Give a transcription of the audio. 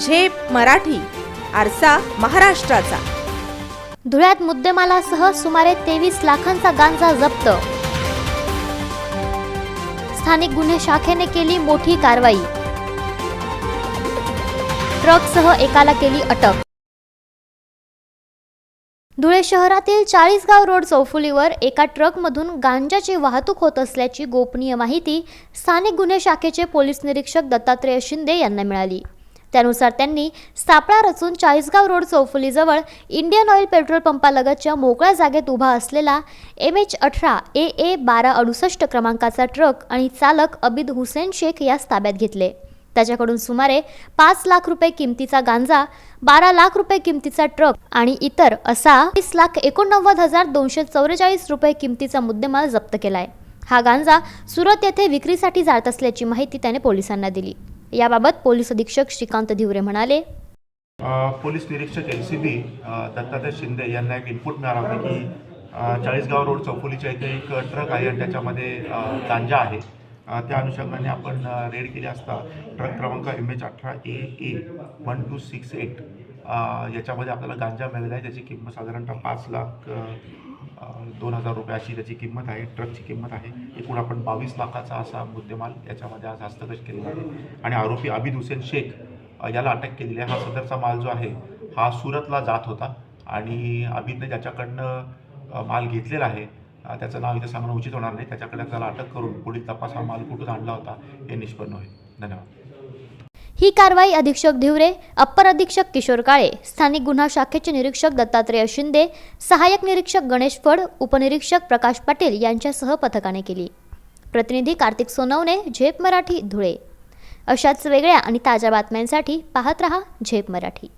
झेप मराठी आरसा महाराष्ट्राचा. धुळ्यात मुद्देमालासह सुमारे तेवीस लाखांचा गांजा जप्त. स्थानिक गुन्हे शाखेने केली मोठी कारवाई. ट्रकसह एकाला केली अटक. धुळे शहरातील चाळीसगाव रोड चौफुलीवर एका ट्रकमधून गांजाची वाहतूक होत असल्याची गोपनीय माहिती स्थानिक गुन्हे शाखेचे पोलीस निरीक्षक दत्तात्रेय शिंदे यांना मिळाली. त्यानुसार त्यांनी सापळा रचून चाळीसगाव रोड चौफुलीजवळ इंडियन ऑइल पेट्रोल पंपालगतच्या मोकळ्या जागेत उभा असलेला एम एच अठरा ए ए बारा अडुसष्ट क्रमांकाचा ट्रक आणि चालक अबिद हुसेन शेख यास ताब्यात घेतले. त्याच्याकडून सुमारे पाच लाख रुपये किमतीचा गांजा बारा लाख रुपये किमतीचा ट्रक आणि इतर असा वीस लाख एकोणनव्वद हजार दोनशे चौवेचाळीस रुपये किमतीचा मुद्देमाल जप्त केलाय. हा गांजा सुरत येथे विक्रीसाठी जात असल्याची माहिती त्याने पोलिसांना दिली. याबाबत पोलीस अधीक्षक श्रीकांत धिवरे म्हणाले. पोलीस निरीक्षक L C B Dattatray Shinde यांना एक इनपुट मिळाला होता की चाळीसगाव रोड चौफुलीच्या इथे एक ट्रक आहे आणि त्याच्यामध्ये गांजा आहे. त्या अनुषंगाने आपण रेड केली असता ट्रक क्रमांक एम एच अठरा A A one two six eight याच्यामध्ये आपल्याला गांजा मिळाला आहे त्याची किंमत साधारणतः पाच लाख दोन हजार रुपये अशी त्याची किंमत आहे ट्रकची किंमत आहे. एकूण आपण बावीस लाखाचा असा मुद्देमाल याच्यामध्ये आज हस्तगत केलेला आहे. आणि आरोपी अबिद हुसेन शेख याला अटक केलेली आहे. हा सदरचा माल जो आहे हा सुरतला जात होता. आणि अभितने ज्याच्याकडनं माल घेतलेला आहे त्याचं नाव इथं सांगणं उचित होणार नाही. त्याच्याकडे त्याला अटक करून पुढील तपास हा माल कुठून आणला होता हे निष्पन्न होईल. धन्यवाद. ही कारवाई अधीक्षक धिवरे अप्पर अधीक्षक किशोर काळे स्थानिक गुन्हा शाखेचे निरीक्षक दत्तात्रेय शिंदे सहाय्यक निरीक्षक गणेश फड उपनिरीक्षक प्रकाश पाटील यांच्यासह पथकाने केली. प्रतिनिधी कार्तिक सोनवणे झेप मराठी धुळे. अशाच वेगळ्या आणि ताज्या बातम्यांसाठी पाहत रहा झेप मराठी.